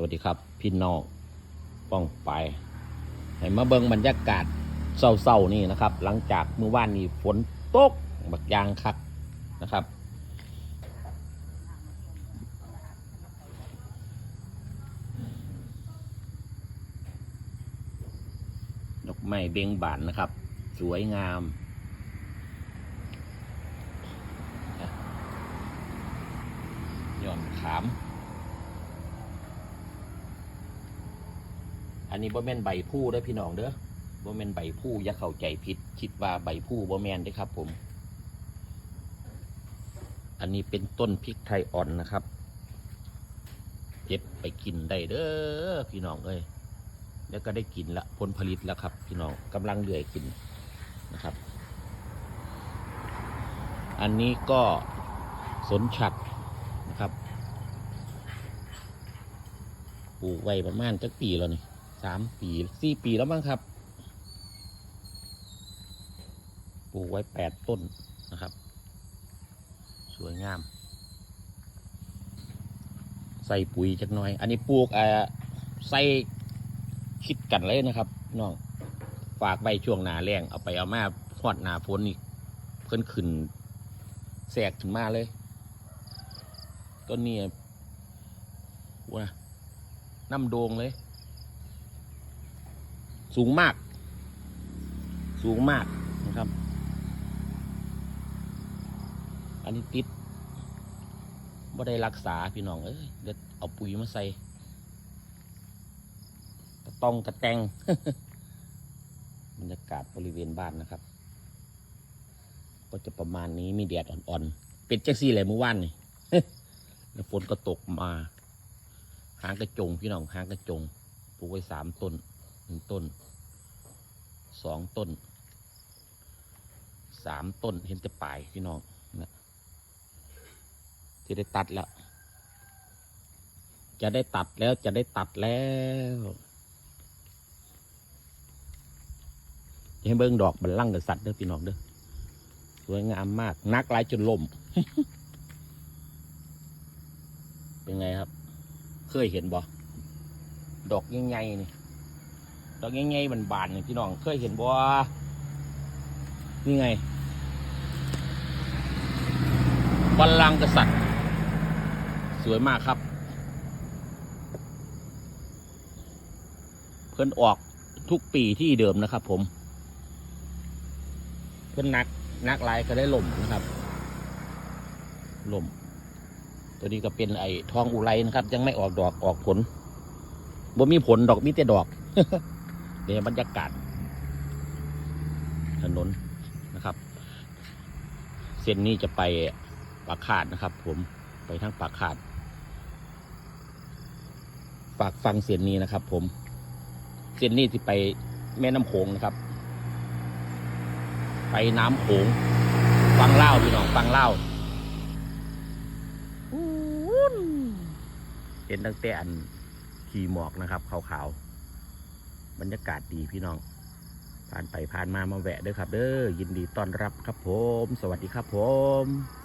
สวัสดีครับ พี่น้องป้องไปให้มาเบิงบรรยากาศเศร้าๆนี่นะครับ หลังจากเมื่อวานนี้ฝนตกบักยางคักนะครับ ดอกไม้เบ่งบานนะครับ สวยงามย่อนขาม อันนี้บ่แม่นใบผู้เด้อพี่น้องเด้อบ่แม่นใบผู้อย่าเข้าใจผิด คิดว่าใบผู้บ่แม่นเด้อครับผม อันนี้เป็นต้นพริกไทยอ่อนนะครับ เก็บไปกินได้เด้อพี่น้องเอ้ยแล้วก็ได้กินละผลผลิตแล้วครับ พี่น้องกำลังเลื่อยกินนะครับ อันนี้ก็สนฉัดนะครับปลูกไว้ประมาณจักปีแล้วนี่ สามปีสี่ปีแล้วมั้งครับปลูกไว้แปดต้นนะครับ สวยงาม ใส่ปุ๋ยจักหน่อย อันนี้ปลูกอ่อใส่คิดกันเลยนะครับน้องฝากใบช่วงหนาแรงเอาไปเอามาพอดหนาฝนนี่เพิ่นขึ้นแสกขึ้นมาเลยต้นนี้ว้าน้ำโดงเลย สูงมาก สูงมากนะครับ อันนี้ติดบ่ได้รักษาพี่น้อง เอ้ยเดี๋ยวเอาปุ๋ยมาใส่กระต้องกระแตงบรรยากาศบริเวณบ้านนะครับ ก็จะประมาณนี้มีแดดอ่อนๆ เป็นจังซี่แหละเมื่อวานนี่แล้วฝนก็ตกมาหางกระจงพี่น้องหางกระจงปลูกไว้สามต้นหนึ่งต้น สองต้นสามต้นเห็นแต่ปลายพี่น้องนะที่ได้ตัดแล้ว จะได้ตัดแล้วจะได้ตัดแล้วให้เบิ้งดอกบันลังกับสัตว์เด้อพี่น้องเด้อสวยงามมาก นักหลายจนล่มเป็นไงครับ เคยเห็นบ่ดอกใหญ่ๆนี่ ดอกใหญ่ๆบานๆนี่พี่น้องเคยเห็นบ่นี่ไงบัลลังก์กษัตริย์ สวยมากครับ เพิ่นออกทุกปีที่เดิมนะครับ ผม เพิ่นนักนักลายก็ได้ล่มนะครับล่ม ตัวนี้ก็เป็นไอ้ทองอุไรนะครับ ยังไม่ออกดอกออกผลบ่มีผลดอกมีแต่ดอก เดี๋ยบรรยากาศ ถนนนะครับ เส้นนี้จะไปปากขาดนะครับ ผมไปทางปากขาด ฝากฟังเส้นนี้นะครับ ผม เส้นนี้ที่ไปแม่น้ำโขงนะครับ ไปน้ำโขงฟังเล่าพี่น้องฟังเล่าเห็นตั้งแต่อันขี่หมอกนะครับขาวๆ บรรยากาศดีพี่น้อง ผ่านไปผ่านมามาแวะด้วยครับ เด้อยินดีต้อนรับครับผม สวัสดีครับผม